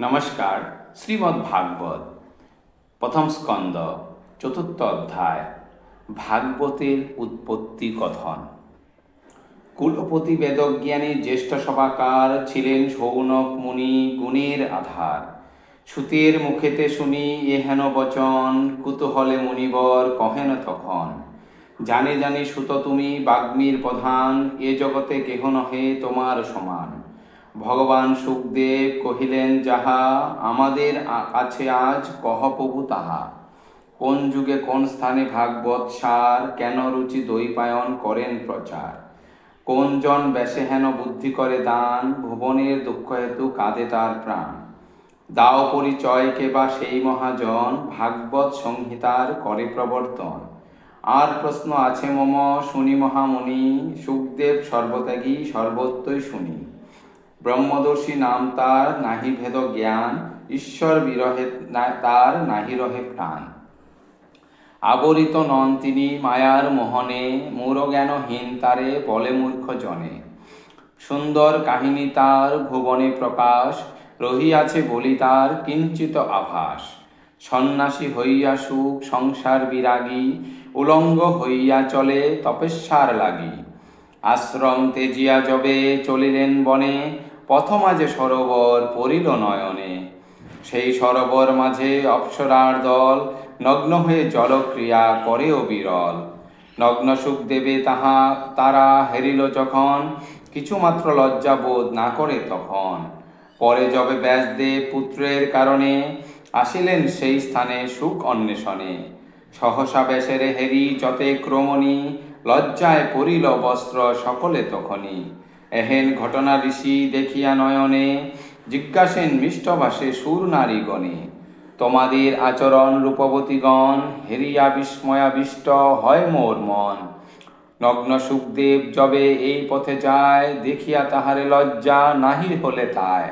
নমস্কার, শ্রীমদ্ ভাগবত, প্রথম স্কন্দ চতুর্থ অধ্যায়, ভাগবতের উৎপত্তি কথন। কুলপতি বেদজ্ঞানী জ্যেষ্ঠ সভাকার ছিলেন সৌনক মুনি গুণের আধার। সুতের মুখেতে শুনি এহেন বচন, কুতূহলে মুনিবর কহেন তখন। জানে জানি সুত তুমি বাগ্মীর প্রধান, এ জগতে কেহ নহে তোমার সমান। ভগবান সুখদেব কহিলেন, যাহা আমাদের কাছে আজ, কহ প্রভু তাহা। কোন যুগে কোন স্থানে ভাগবত সার, কেন রুচি দৈপায়ন করেন প্রচার? কোন জন বেশে হেন বুদ্ধি করে দান, ভুবনের দুঃখ হেতু কাঁদে তার প্রাণ? দাও পরিচয় কে বা সেই মহাজন, ভাগবত সংহিতার করে প্রবর্তন। আর প্রশ্ন আছে মম, শুনি মহামুনি, সুখদেব সর্বত্যাগী সর্বত্রই শুনি। ব্রহ্মদর্শী নাম তার নাহি ভেদ জ্ঞান, ঈশ্বর বিরহে তার নাহি রহে প্রাণ। আবরিত নন তিনি মায়ার মোহনে মূর তারে বলে মূর্খ জনে। সুন্দর কাহিনী তার ভুবনে প্রকাশ, রহিয়াছে বলি তার কিঞ্চিত আভাস। সন্ন্যাসী হইয়া সুখ, সংসার বিরাগী, উলঙ্গ হইয়া চলে তপস্যার লাগি। আশ্রম তেজিয়া যবে চলিলেন বনে পথমাঝে সরোবর পরিল নয়নে। সেই সরোবর মাঝে অপ্সরার দল নগ্ন হয়ে জলক্রিয়া করেও বিরল। নগ্ন সুখ দেবে তাহা, তারা হেরিল যখন, কিছুমাত্র লজ্জাবোধ না করে তখন। পরে যবে ব্যাসদেব পুত্রের কারণে আসিলেন সেই স্থানে সুখ অন্বেষণে। সহসা ব্যাসের হেরি যতে ক্রমণী, লজ্জায় পড়িল বস্ত্র সকলে তখনই। এহেন ঘটনা ঋষি দেখিয়া নয়নে জিজ্ঞাসেন মিষ্টভাষে সুর নারীগণে, তোমাদের আচরণ রূপবতীগণ হেরিয়া বিস্ময়াবিষ্ট হয় মোর মন। নগ্ন সুখদেব যবে এই পথে যায়, দেখিয়া তাহারে লজ্জা নাহি হলে তায়।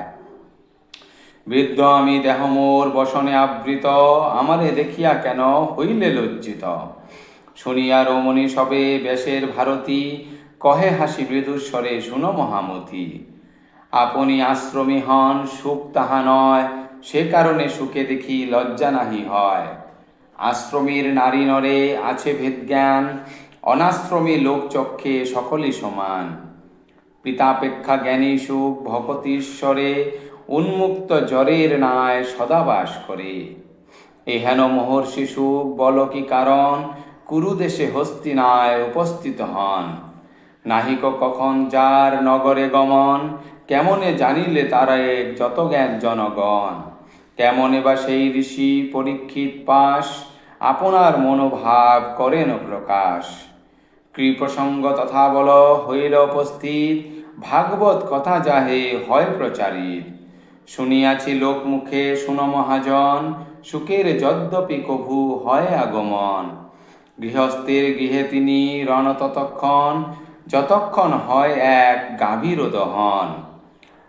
বৃদ্ধ আমি দেহ মোর বসনে আবৃত, আমারে দেখিয়া কেন হইলে লজ্জিত? শুনিয়া রমণী সবে বেশের ভারতী কহে হাসি মৃদুস্বরে শুনো মহামতি, আপনি আশ্রমী হন, সুখ তাহা নয়, সে কারণে সুখে দেখি লজ্জা নাহি হয়। আশ্রমীর নারী নরে, আছে ভেদজ্ঞান অনাশ্রমী লোকচক্ষে সকলই সমান। পিতাপেক্ষা জ্ঞানী সুখ ভকতীশ্বরে উন্মুক্ত জ্বরের ন্যায় সদাবাস করে। এহেন মহর্ষি সুখ বল কি কারণ, কুরুদেশে হস্তিনায় উপস্থিত হন। নাহিক কখন যার নগরে গমন, কেমনে জানিলে তারা এক যত জ্ঞান জনগণ? কেমনে বা সেই ঋষি পরীক্ষিত পাশ, আপনার মনোভাব করেন প্রকাশ? কৃপ্রসঙ্গ তথা বল, হইল উপস্থিত, ভাগবত কথা যাহে হয় প্রচারিত। শুনিয়াছি লোক মুখে শুন মহাজন, সুখের যদ্যপি কভু হয় আগমন। গৃহস্থের গৃহে তিনি রণ ততক্ষণ যতক্ষণ হয় এক গাভীর দহন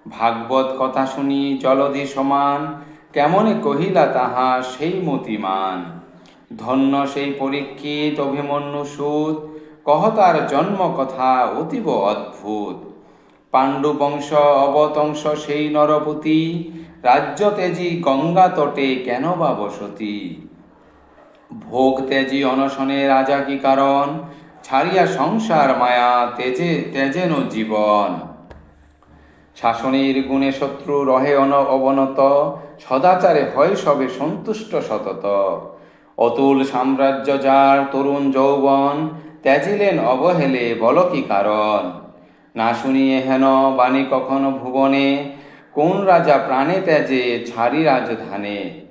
ভাগবত কথা শুনি জলধি সমান, কেমনে কহিলা তাহা সেই মতিমান? ধন্য সেই পরীক্ষিত অভিমন্যু সুত, কহ তার জন্ম কথা অতীব অদ্ভুত। পাণ্ডু বংশ অবতংশ সেই নরপতি, রাজ্য তেজি গঙ্গা তটে কেন বা বসতি? ভোগ তেজি অনশনে রাজা কি কারণ? ছাড়িয়া সংসার মায়া তেজে, তেজেন জীবন। শাসনের গুণে শত্রু রহে অন, অবনত, সদাচারে হয় সবে সন্তুষ্ট সতত। অতুল সাম্রাজ্য যার তরুণ যৌবন, ত্যাজিলেন অবহেলে বল কি কারণ? না শুনিয়ে হেন বাণী কখনো ভুবনে, কোন রাজা প্রাণে ত্যাজে ছাড়ি রাজধানে?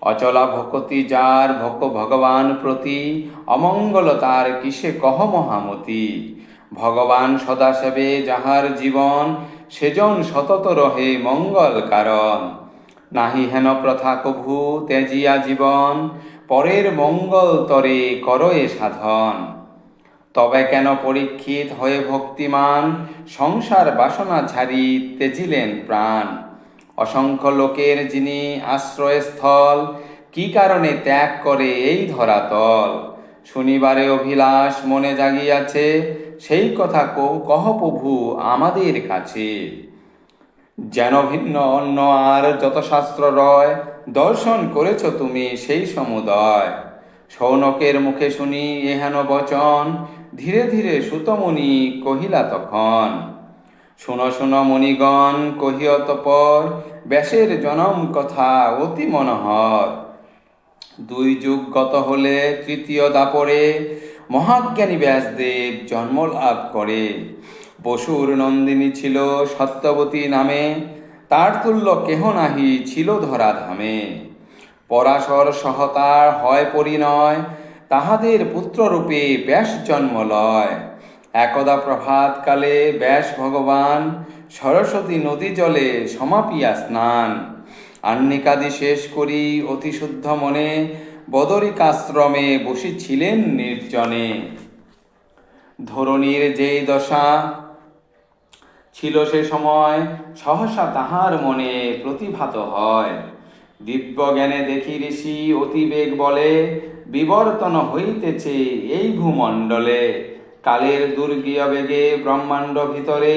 অচলা ভকতি যার ভক ভগবান প্রতি, অমঙ্গল তার কিসে কহ মহামতি? ভগবান সদাসেবে যাহার জীবন, সেজন সতত রহে মঙ্গল কারণ। নাহি হেন প্রথা কভু তেজিয়া জীবন, পরের মঙ্গল তরে করয়ে সাধন। তবে কেন পরীক্ষিত হয়ে ভক্তিমান, সংসার বাসনা ছাড়ি তেজিলেন প্রাণ। অসংখ্য লোকের যিনি আশ্রয়স্থল, কি কারণে ত্যাগ করে এই ধরাতল? শনিবারে অভিলাষ মনে জাগিয়াছে, সেই কথা কহ প্রভু আমাদের কাছে। যেন ভিন্ন অন্য আর যত শাস্ত্র রয়, দর্শন করেছ তুমি সেই সমুদয়। সৌনকের মুখে শুনি এহেন বচন, ধীরে ধীরে সুতমণি কহিলা তখন শুনো শুনো মণিগণ কহিয়ত পর ব্যাসের জনম কথা অতি মনোহর। দুই যুগ গত হলে তৃতীয় দাপরে মহাজ্ঞানী ব্যাসদেব জন্ম লাভ করে। বসুর নন্দিনী ছিল সত্যবতী নামে, তার তুল্য কেহ নাহি ছিল ধরা ধামে পরাশর সহতার হয় পরিণয়, তাহাদের পুত্ররূপে ব্যাস জন্ম লয়। একদা প্রভাতকালে ব্যাস ভগবান সরস্বতী নদী জলে সমাপিয়া স্নান। আন্নিকাদি শেষ করি অতি শুদ্ধ মনে, বদরিকাশ্রমে বসেছিলেন নির্জনে। ধরণীর যেই দশা ছিল সে সময় সহসা তাহার মনে প্রতিভাত হয়। দিব্য জ্ঞানে দেখি ঋষি অতিবেগ বলে, বিবর্তন হইতেছে এই ভূমণ্ডলে। কালের দুর্গীয় বেগে ব্রহ্মাণ্ড ভিতরে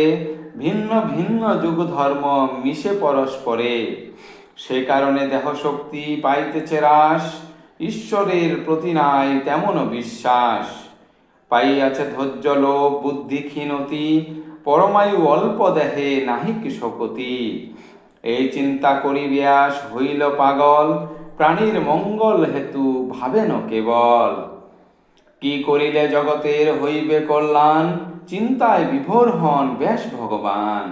ভিন্ন ভিন্ন যুগ ধর্ম মিশে পরস্পরে। সে কারণে দেহ শক্তি পাইতেছে হ্রাস ঈশ্বরের প্রতি নাই তেমন বিশ্বাস। পাইয়াছে ধৈর্য, লোভ, বুদ্ধি, ক্ষীণতি, পরমায়ু অল্প দেহে নাহিক শকতি এই চিন্তা করি ব্যাস, হইল পাগল, প্রাণীর মঙ্গল হেতু ভাবেন কেবল। কি করিলে জগতের হইবে কল্যাণ? চিন্তায় বিভোর হন ব্যাস ভগবান।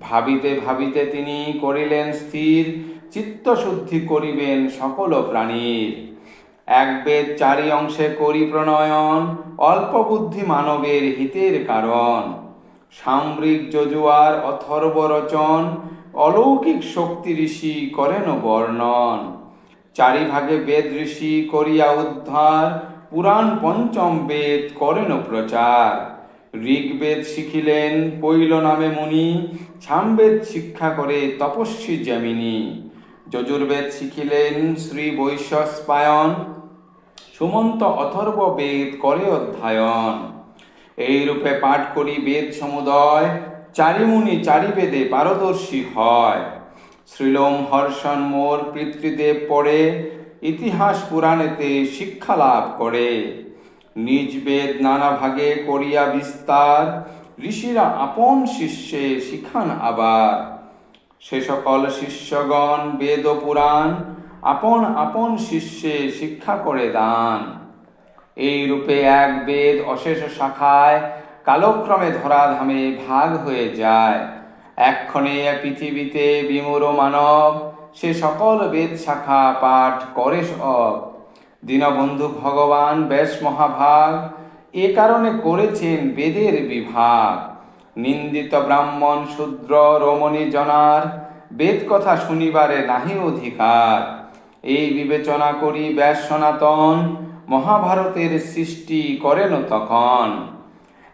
ভাবিতে ভাবিতে তিনি করিলেন স্থির, চিত্তশুদ্ধি করিবেন সকল প্রাণীর। এক বেদ চারি অংশে করি প্রণয়ন, অল্প বুদ্ধি মানবের হিতের কারণ। সামরিক যজুয়ার অথর্ব রচন, অলৌকিক শক্তি ঋষি করেন বর্ণন। চারি ভাগে বেদ ঋষি করিয়া উদ্ধার পুরাণ পঞ্চম বেদ করেন প্রচার। ঋগ্বেদ শিখিলেন পৈল নামে মুনি সামবেদ শিক্ষা করে তপস্বী জ্যামিনী যজুর্বেদ শিখিলেন শ্রী বৈশ্বস্পায়ন সুমন্ত অথর্ব বেদ করে অধ্যায়ন। এই রূপে পাঠ করি বেদ সমুদয়, চারিমুনি চারি বেদে পারদর্শী হয়। শ্রীলোম হর্ষণ মোর পিতৃদেব পড়ে ইতিহাস পুরাণেতে শিক্ষা লাভ করে। নিজ বেদ নানা ভাগে করিয়া বিস্তার, ঋষিরা আপন শিষ্যে শিখান আবার। সে সকল শিষ্যগণ বেদ ও পুরাণ আপন আপন শিষ্যে শিক্ষা করে দান। এই রূপে এক বেদ অশেষ শাখায় কালক্রমে ধরাধামে ভাগ হয়ে যায়। এক্ষণে পৃথিবীতে বিমূর মানব সে সকল বেদ শাখা পাঠ করে সব। দীনবন্ধু ভগবান বেশ মহাভাগ এ কারণে করেছেন বেদের বিভাগ। নিন্দিত ব্রাহ্মণ শূদ্র রমণী জনার, বেদ কথা শুনিবারে নাহি অধিকার। এই বিবেচনা করি ব্যাস সনাতন, মহাভারতের সৃষ্টি করেন তখন।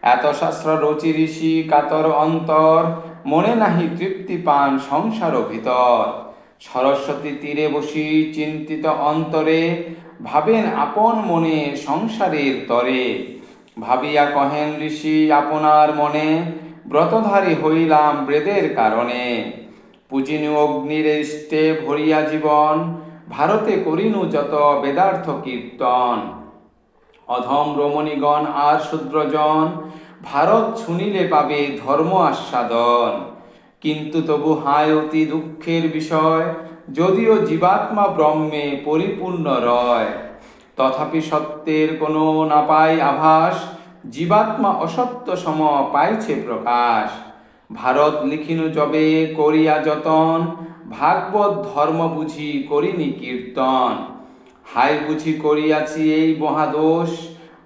এত শাস্ত্র রচি ঋষি কাতর অন্তর, মনে নাহি তৃপ্তি পান সংসার ভিতর। সরস্বতী তীরে বসি চিন্তিত অন্তরে, ভাবেন আপন মনে সংসারের তরে। ভাবিয়া কহেন, ঋষি, আপনার মনে ব্রতধারী হইলাম বেদের কারণে। পূজিনু অগ্নির ইষ্টে ভরিয়া জীবন, ভারতে করিনু যত বেদার্থ কীর্তন। অধম রমণীগণ আর শূদ্রজন, ভারত শুনিলে পাবে ধর্ম আস্বাদন। কিন্তু তবু হায় অতি দুঃখের বিষয়, যদিও জীবাত্মা ব্রহ্মে পরিপূর্ণ রয়। তথাপি সত্যের কোনো না পাই আভাস, জীবাত্মা অসত্য সম পাইছে প্রকাশ। ভারত লিখিনু যবে করিয়া যতন, ভাগবত ধর্ম বুঝি করিনি কীর্তন। হাই বুঝি করিয়াছি এই মহাদোষ,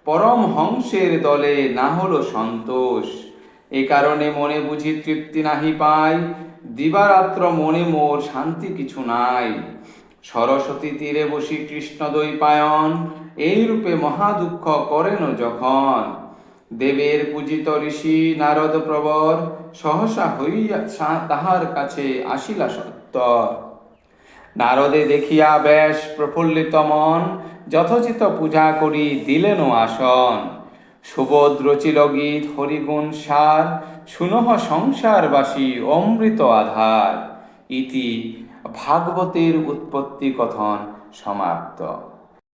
পরম হংসের দলে না হলো সন্তোষ। এ কারণে মনে বুঝি তৃপ্তি নাহি পাই। দিবারাত্র মনে মোর শান্তি কিছু নাই। সরস্বতী তীরে বসি কৃষ্ণ পায়ন এই রূপে মহাদুঃখ করেন যখন। দেবের পূজিত ঋষি নারদ প্রবর, সহসা হইয়া তাহার কাছে আসিলা সত্তর। নারদে দেখিয়া বেশ প্রফুল্লিত মন, যথোচিত পূজা করি দিলেন আসন। সুবোধ রচিল গীত হরিগুণ সার সুনহ সংসারবাসী অমৃত আধার। ইতি ভাগবতের উৎপত্তি কথন সমাপ্ত।